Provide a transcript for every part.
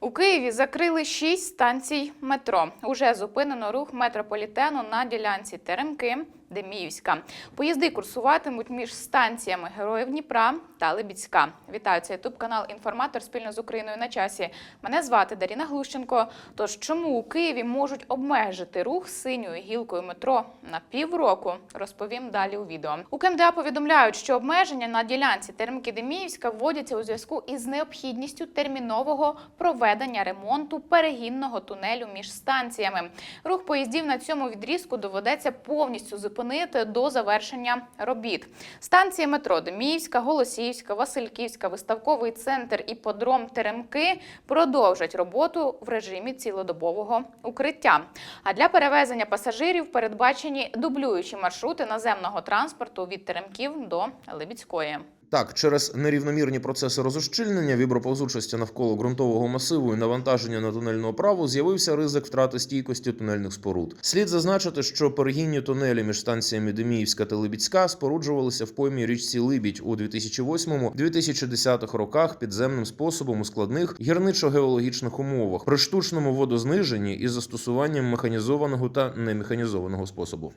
У Києві закрили шість станцій метро. Уже зупинено рух метрополітену на ділянці Теремки. Деміївська. Поїзди курсуватимуть між станціями Героїв Дніпра та Лебідська. Вітаю, це ютуб канал Інформатор спільно з Україною на часі. Мене звати Даріна Глущенко. Тож чому у Києві можуть обмежити рух синьою гілкою метро на півроку? Розповім далі у відео. У КМДА повідомляють, що обмеження на ділянці Теремки Деміївська вводяться у зв'язку із необхідністю термінового проведення ремонту перегінного тунелю між станціями. Рух поїздів на цьому відрізку доведеться повністю зупинити до завершення робіт. Станції метро Деміївська, Голосіївська, Васильківська, виставковий центр і подром Теремки продовжать роботу в режимі цілодобового укриття. А для перевезення пасажирів передбачені дублюючі маршрути наземного транспорту від Теремків до Либідської. Так, через нерівномірні процеси розущільнення, віброповзучості навколо ґрунтового масиву і навантаження на тунельну оправу з'явився ризик втрати стійкості тунельних споруд. Слід зазначити, що перегінні тунелі між станціями Деміївська та Либідська споруджувалися в поймі річці Либідь у 2008-2010 роках підземним способом у складних гірничо-геологічних умовах при штучному водозниженні із застосуванням механізованого та немеханізованого способу.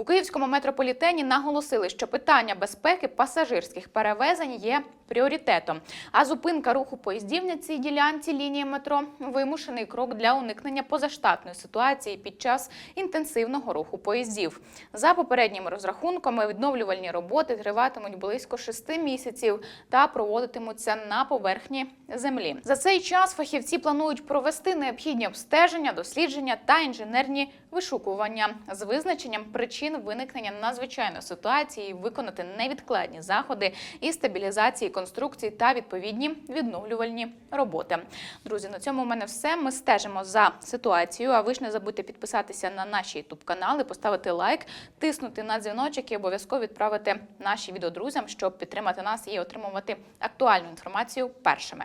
У київському метрополітені наголосили, що питання безпеки пасажирських перевезень є пріоритетом. А зупинка руху поїздів на цій ділянці лінії метро вимушений крок для уникнення позаштатної ситуації під час інтенсивного руху поїздів. За попередніми розрахунками, відновлювальні роботи триватимуть близько шести місяців та проводитимуться на поверхні землі. За цей час фахівці планують провести необхідні обстеження, дослідження та інженерні вишукування з визначенням причин виникнення надзвичайної ситуації, виконати невідкладні заходи і стабілізації конструкцій та відповідні відновлювальні роботи. Друзі, на цьому у мене все. Ми стежимо за ситуацією. А ви ж не забудьте підписатися на наш youtube канали, поставити лайк, тиснути на дзвіночок і обов'язково відправити наші відео друзям, щоб підтримати нас і отримувати актуальну інформацію першими.